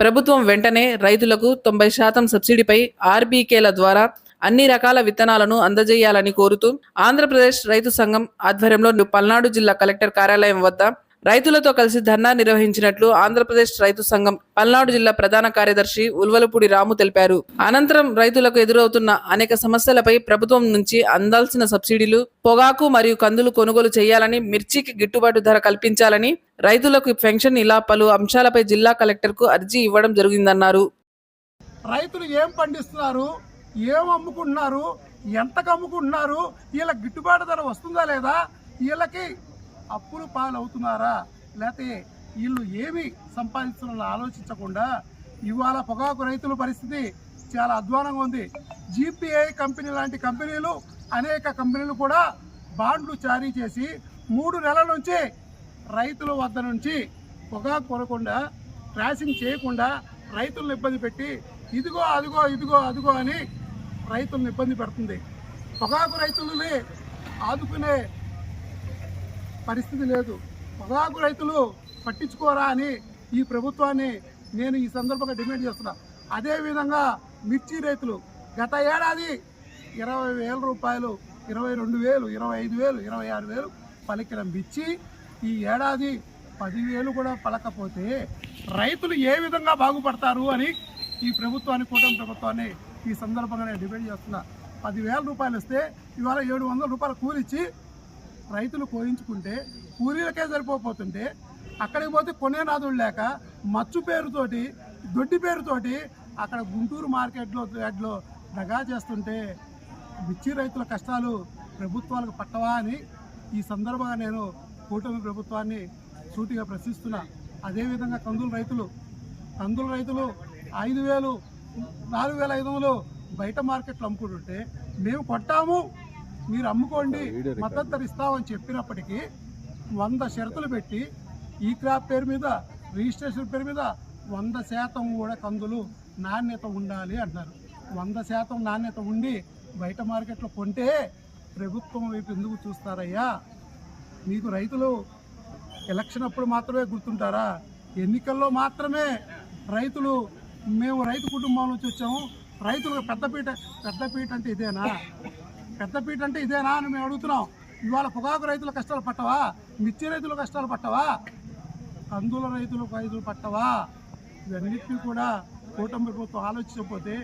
ప్రభుత్వం వెంటనే రైతులకు తొంభై శాతం సబ్సిడీపై ఆర్బీకేల ద్వారా అన్ని రకాల విత్తనాలను అందజేయాలని కోరుతూ ఆంధ్రప్రదేశ్ రైతు సంఘం ఆధ్వర్యంలో పల్నాడు జిల్లా కలెక్టర్ కార్యాలయం వద్ద రైతులతో కలిసి ధర్నా నిర్వహించినట్లు ఆంధ్రప్రదేశ్ రైతు సంఘం పల్నాడు జిల్లా ప్రధాన కార్యదర్శి ఉల్వలపూడి రాము తెలిపారు. అనంతరం రైతులకు ఎదురవుతున్న అనేక సమస్యలపై ప్రభుత్వం నుంచి అందాల్సిన సబ్సిడీలు పొగాకు మరియు కందులు కొనుగోలు చేయాలని మిర్చికి గిట్టుబాటు ధర కల్పించాలని రైతులకు పెన్షన్ ఇలా పలు అంశాలపై జిల్లా కలెక్టర్కు అర్జీ ఇవ్వడం జరిగిందన్నారు. రైతులు ఏం పండిస్తున్నారు? ఏం అమ్ముకుంటున్నారు? ఎంతకు అమ్ముకుంటున్నారు? వీళ్ళకి గిట్టుబాటు ధర వస్తుందా లేదా? వీళ్ళకి అప్పుల పాలవుతున్నారా? లేకపోతే వీళ్ళు ఏమి సంపాదించాలని ఆలోచించకుండా ఇవాళ పొగాకు రైతుల పరిస్థితి చాలా అధ్వానంగా ఉంది. జీపీఐ కంపెనీ లాంటి కంపెనీలు అనేక కంపెనీలు కూడా బాండ్లు జారీ చేసి మూడు నెలల నుంచి రైతుల వద్ద నుంచి పొగాకు కొనకుండా క్రాసింగ్ చేయకుండా రైతులను ఇబ్బంది పెట్టి ఇదిగో అదిగో ఇదిగో అదిగో అని రైతులను ఇబ్బంది పెడుతుంది. పొగాకు రైతులని ఆదుకునే పరిస్థితి లేదు. పొగాకు రైతులు పట్టించుకోరా అని ఈ ప్రభుత్వాన్ని నేను ఈ సందర్భంగా డిమాండ్ చేస్తున్నా. అదేవిధంగా మిర్చి రైతులు గత ఏడాది ఇరవై వేల రూపాయలు ఇరవై రెండు వేలు ఇరవై ఐదు వేలు ఇరవై ఆరు వేలు పలికిన మిర్చి ఈ ఏడాది పదివేలు కూడా పలకపోతే రైతులు ఏ విధంగా బాగుపడతారు అని ఈ ప్రభుత్వాన్ని కూటమి ప్రభుత్వాన్ని ఈ సందర్భంగా నేను డిమాండ్ చేస్తున్నా. పదివేల రూపాయలు ఇస్తే ఇవాళ ఏడు వందల రూపాయలు కూలిచ్చి రైతులు కోయించుకుంటే కూలీలకే సరిపోతుంటే అక్కడికి పోతే కొనేనాదులు లేక మచ్చు పేరుతోటి దొడ్డి పేరుతోటి అక్కడ గుంటూరు మార్కెట్లో యాడ్లో దగా చేస్తుంటే మిర్చి రైతుల కష్టాలు ప్రభుత్వాలకు పట్టవా అని ఈ సందర్భంగా నేను కూటమి ప్రభుత్వాన్ని సూటిగా ప్రశ్నిస్తున్నా. అదేవిధంగా కందులు రైతులు కందులు రైతులు ఐదు వేలు నాలుగు వేల ఐదు వందలు బయట మార్కెట్లో అమ్ముకుంటుంటే మేము కొట్టాము మీరు అమ్ముకోండి మద్దతు ధర ఇస్తామని చెప్పినప్పటికీ వంద షరతులు పెట్టి ఈ క్రాప్ పేరు మీద రిజిస్ట్రేషన్ పేరు మీద వంద శాతం కూడా కందులు నాణ్యత ఉండాలి అంటున్నారు. వంద శాతం నాణ్యత ఉండి బయట మార్కెట్లో కొంటే ప్రభుత్వం వైపు ఎందుకు చూస్తారయ్యా? మీకు రైతులు ఎలక్షన్ అప్పుడు మాత్రమే గుర్తుంటారా? ఎన్నికల్లో మాత్రమే రైతులు మేము రైతు కుటుంబం నుంచి వచ్చాము. రైతులకు పెద్దపీట పెద్దపీట అంటే ఇదేనా? పెద్దపీట అంటే ఇదేనా అని మేము అడుగుతున్నాం. ఇవాళ పొగాకు రైతుల కష్టాలు పట్టవా? మిర్చి రైతుల కష్టాలు పట్టవా? కందుల రైతుల రైతులు పట్టవా? ఇవన్నిటినీ కూడా కూటమి ప్రభుత్వం ఆలోచించకపోతే